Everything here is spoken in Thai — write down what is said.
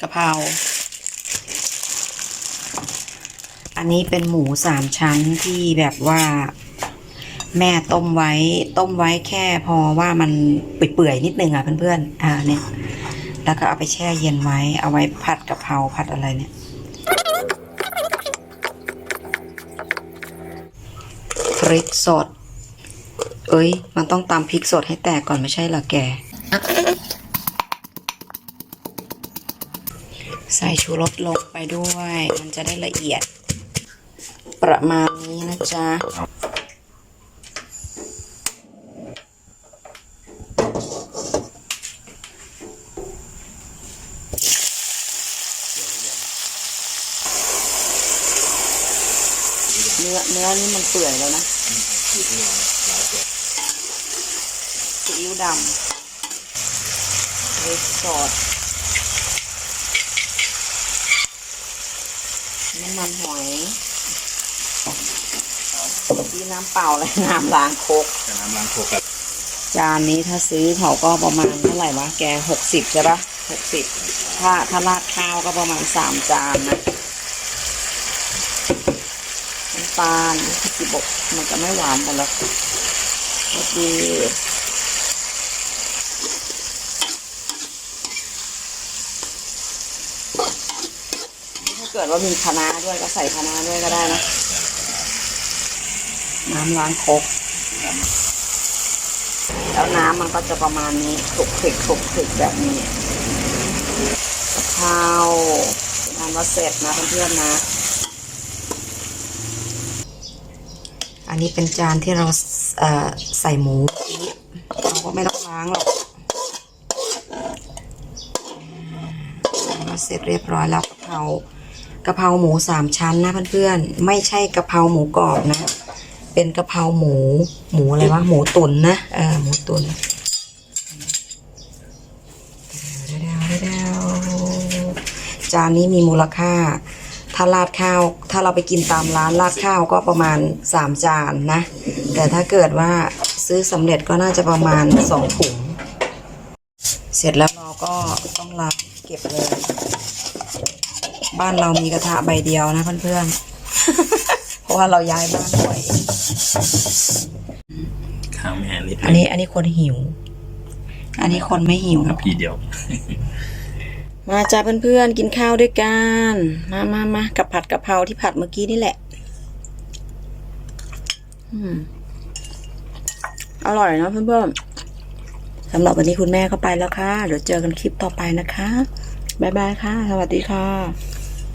กะเพราอันนี้เป็นหมูสามชั้นที่แบบว่า แม่ต้มไว้ ต้มไว้แค่พอว่ามันเปื่อยๆนิดนึงอะเพื่อนๆอ่าเนี่ย แล้วก็เอาไปแช่เย็นไว้ เอาไว้ผัดกะเพราผัดอะไรเนี่ยพริกสด เอ้ย มันต้องตำพริกสดให้แตกก่อนไม่ใช่หรอแก ใส่ชูรสลงไปด้วย มันจะได้ละเอียด ประมาณนี้นะจ๊ะเนื้อเนื้อนี่มันเปื่อยแล้วนะซีอิ๊วดำพริกส น้ำมันหอยที่น้ำเปล่าและน้ำล้างโคกจะน้ำล้างโคกกับจานนี้ถ้าซื้อเขาก็ประมาณเท่าไหร่วะแกหกสิบใช่ปะหกสิบถ้าถ้าราดข้าวก็ประมาณสามจานนะน้ำตาลที่สิบกมันจะไม่หวานกันแล้วโอเคถ้ เกิดว่ามีคะน้าด้วยก็ใส่คะน้าด้วยก็ได้นะ น้ำล้างครกแล้วน้ำมันก็จะประมาณนี้คลุกคลิกคลุกคลิกแบบนี้กะเพราเป็นว่าเสร็จนะเพื่อนๆนะ อันนี้เป็นจานที่เราเใส่หมูเราก็ไม่ต้องล้างหรอกมาเสร็จเรียบร้อยแล้วกะเพรา กะเพราหมูสามชั้นนะเพื่อนๆ ไม่ใช่กะเพราหมูกรอบนะ เป็นกะเพราหมูหมูอะไรวะหมูตุ๋นนะเออหมูตุ๋นจานนี้มีมูลค่า ถ้าราดข้าว ถ้าเราไปกินตามร้านราดข้าวก็ประมาณสามจานนะ แต่ถ้าเกิดว่าซื้อสำเร็จก็น่าจะประมาณสองถุง เสร็จแล้วเราก็ต้องล้างเก็บเลย บ้านเรามีกระทะใบเดียวนะเพื่อนๆ เพราะว่าเราย้ายบ้านบ่อยข้าวแม่นิดอันนี้ อันนี้คนหิว อันนี้คนไม่หิวกับพี่เดียว มาจ้าเพื่อนๆกินข้าวด้วยกัน มามามากับผัดกะเพราที่ผัดเมื่อกี้นี่แหละ อืมอร่อยเนอะเพื่อนๆสำหรับวันนี้คุณแม่ก็ไปแล้วค่ะ เดี๋ยวเจอกันคลิปต่อไปนะคะ บ๊ายบายค่ะ สวัสดีค่ะ